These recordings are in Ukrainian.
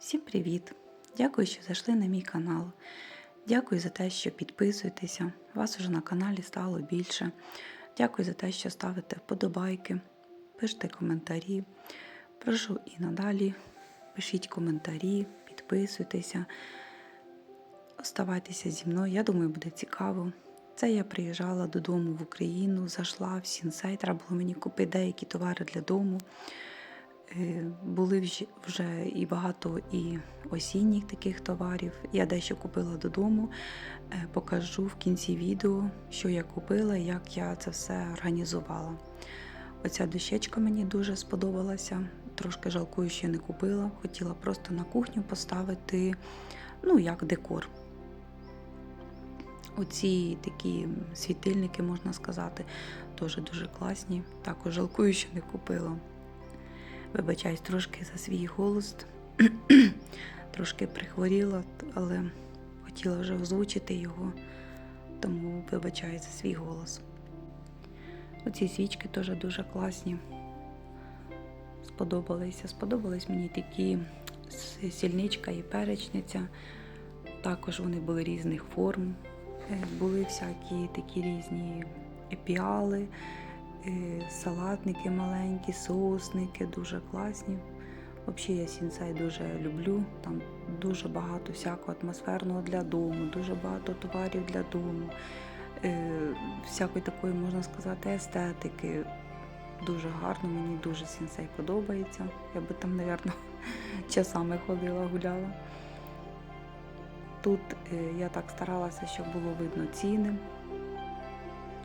Всім привіт! Дякую, що зайшли на мій канал. Дякую за те, що підписуєтеся. Вас вже на каналі стало більше. Дякую за те, що ставите вподобайки, пишете коментарі. Прошу і надалі пишіть коментарі, підписуйтеся, оставайтеся зі мною. Я думаю, буде цікаво. Це я приїжджала додому в Україну, зайшла в Сінсей. Треба було мені купити деякі товари для дому. Е, Були вже і багато і осінніх таких товарів. Я дещо купила додому. Е, Покажу в кінці відео, що я купила як я це все організувала. Оця дощечка мені дуже сподобалася. Трошки жалкую, що не купила. Хотіла просто на кухню поставити, ну, як декор. Оці такі світильники, можна сказати, теж дуже класні. Також жалкую, що не купила. Вибачаюсь трошки за свій голос. трошки прихворіла, але хотіла вже озвучити його, тому вибачаю за свій голос. Оці свічки теж дуже класні. Сподобалися. Сподобались мені такі сільничка і перечниця. Також вони були різних форм. Е, Були всякі такі різні епіали, салатники маленькі, соусники, дуже класні. Взагалі я сінсей дуже люблю. Там дуже багато всякого атмосферного для дому, дуже багато товарів для дому, е, всякої такої, можна сказати, естетики. Дуже гарно, мені дуже сінсей подобається. Я би там, мабуть, часами ходила, гуляла. Тут е, я так старалася, щоб було видно ціни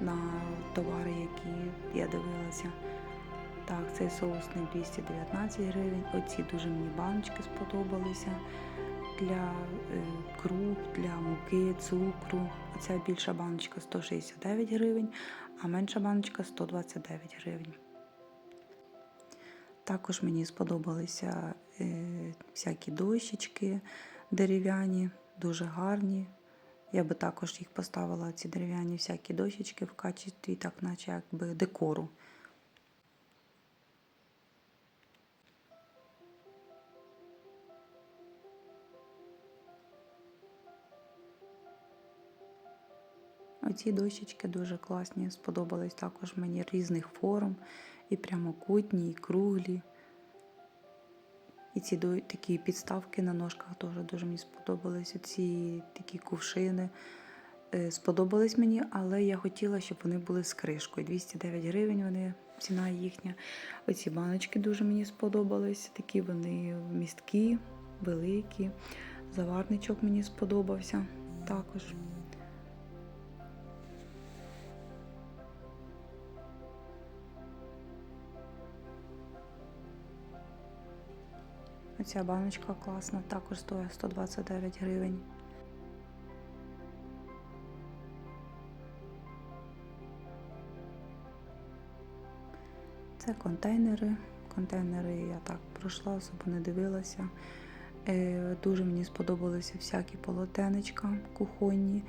на товари, які я дивилася. Так, цей соусний 219 гривень. Оці дуже мені баночки сподобалися для е, круп, для муки, цукру. Оця більша баночка 169 гривень, а менша баночка 129 гривень. Також мені сподобалися е, всякі дощечки дерев'яні, дуже гарні. Я би також їх поставила, ці дерев'яні всякі дощечки в качестві, так наче якби декору. Оці дощечки дуже класні, сподобались також мені різних форм, і прямокутні, і круглі. І ці такі підставки на ножках теж дуже мені сподобались. Ці такі кувшини е, сподобались мені, але я хотіла, щоб вони були з кришкою. 209 гривень вони, ціна їхня. Оці баночки дуже мені сподобались. Такі вони місткі, великі. Заварничок мені сподобався також. Оця баночка класна, також стоїть 129 гривень. Це контейнери. Контейнери я так пройшла, особо не дивилася. Е, Дуже мені сподобалися всякі полотенечка кухонні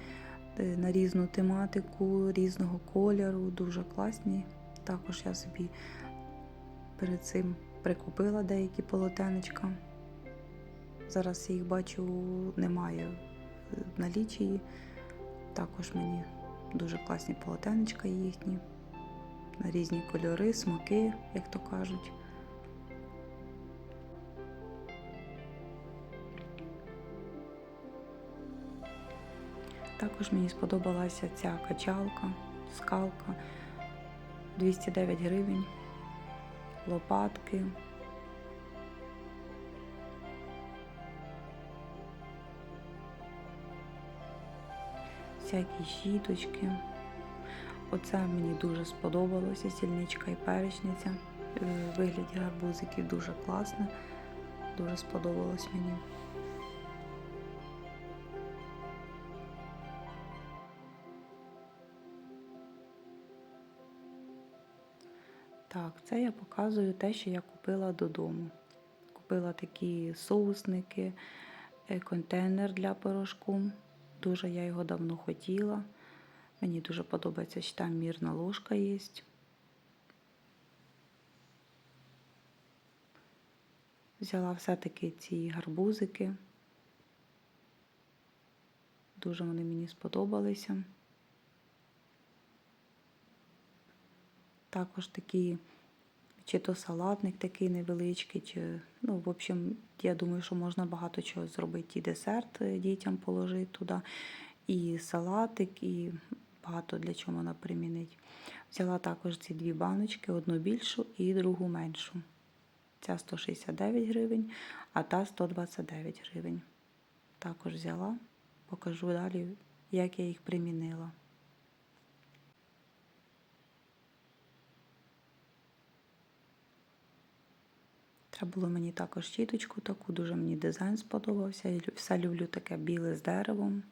е, на різну тематику, різного кольору, дуже класні. Також я собі перед цим прикупила деякі полотенечка. Зараз я їх бачу, немає в налічії. Також мені дуже класні полотенечка їхні. На різні кольори, смаки, як то кажуть. Також мені сподобалася ця качалка, скалка 209 гривень, лопатки. Всякі щіточки. Оце мені дуже сподобалося, сільничка і перечниця. Е, Вигляді гарбузиків дуже класно. Дуже сподобалось мені. Так, це я показую те, що я купила додому. Купила такі соусники, е, контейнер для порошку. Дуже я його давно хотіла. Мені дуже подобається, що там мірна ложка є. Взяла все-таки ці гарбузики. Дуже вони мені сподобалися. Також такі, чи то салатник такий невеличкий, чи, ну, в общем, я думаю, що можна багато чого зробити. І десерт е, дітям положити туди, і салатик, і багато для чого вона примінить. Взяла також ці дві баночки, одну більшу і другу меншу. Ця 169 гривень, а та 129 гривень. Також взяла, покажу далі, як я їх примінила. Треба було мені також щіточку таку, дуже мені дизайн сподобався. Я все люблю таке біле з деревом.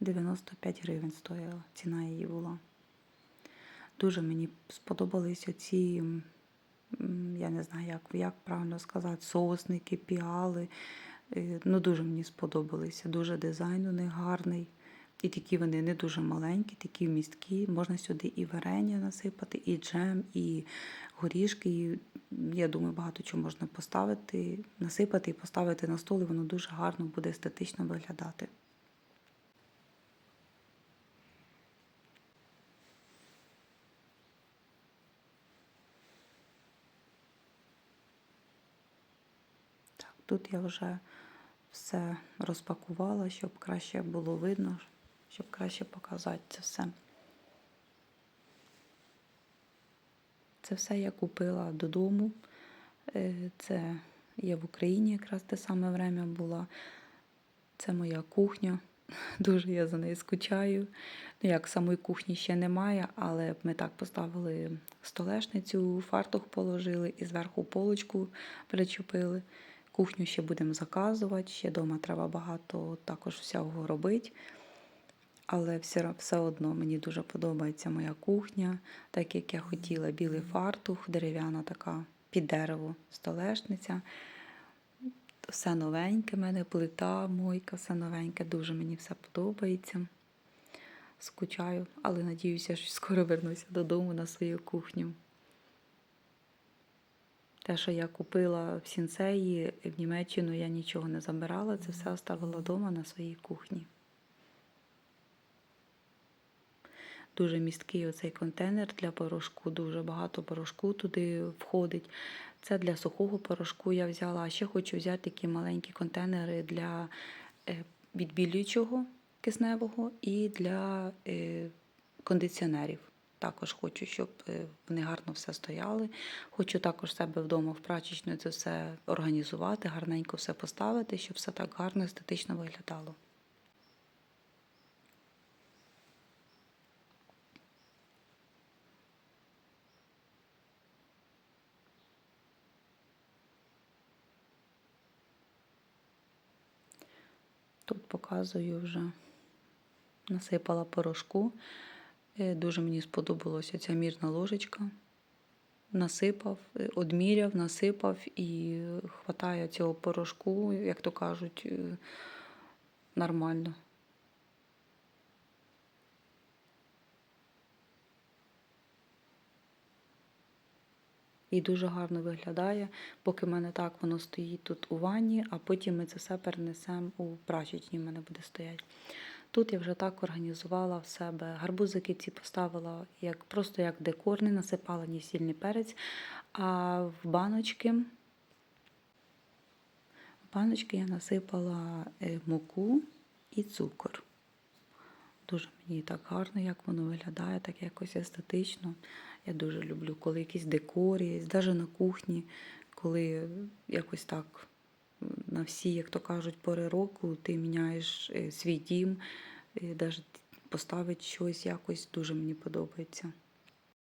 95 гривень стояла, ціна її була. Дуже мені сподобались оці, я не знаю, як як правильно сказати, соусники, піали. Е, Ну, Дуже мені сподобалися. Дуже дизайн у них гарний. І такі вони не дуже маленькі, такі місткі. Можна сюди і варення насипати, і джем, і горішки. І, я думаю, багато чого можна поставити, насипати і поставити на стол, і воно дуже гарно буде естетично виглядати. Тут я вже все розпакувала, щоб краще було видно, щоб краще показати це все. Це все я купила додому. Е, Це я в Україні якраз те саме время була. Це моя кухня. Дуже я за нею скучаю. Ну, як самої кухні ще немає, але ми так поставили столешницю, фартух положили і зверху полочку причепили. Кухню ще будемо заказувати, ще вдома треба багато також всього робити. Але все все одно мені дуже подобається моя кухня, так як я хотіла білий фартух, дерев'яна така під дерево столешниця. Все новеньке, в мене плита, мойка, все новеньке, дуже мені все подобається. Скучаю, але надіюся, що скоро вернуся додому на свою кухню. Те, що я купила в сінцеї в Німеччину, я нічого не забирала, це все оставила вдома на своїй кухні. Дуже місткий оцей контейнер для порошку, дуже багато порошку туди входить. Це для сухого порошку я взяла. А ще хочу взяти такі маленькі контейнери для е, відбілюючого кисневого і для е, кондиціонерів. Також хочу, щоб е, вони гарно все стояли. Хочу також себе вдома в прачечну це все організувати, гарненько все поставити, щоб все так гарно, естетично виглядало. Тут показую вже насипала порошку. Е, дуже мені сподобалася ця мірна ложечка. Насипав, е, одміряв, насипав і хватає цього порошку, як то кажуть, е, нормально. І дуже гарно виглядає, поки в мене так воно стоїть тут у ванні, а потім ми це все перенесемо у прачечні, в мене буде стояти. Тут я вже так організувала в себе. Гарбузики ці поставила як, просто як декор, не насипала ні сільний перець, а в баночки в баночки я насипала е, муку і цукор. Дуже мені так гарно, як воно виглядає, так якось естетично. Я дуже люблю, коли якісь декори, навіть на кухні, коли якось так на всі, як то кажуть, пори року ти міняєш е, свій дім, навіть поставить щось якось дуже мені подобається.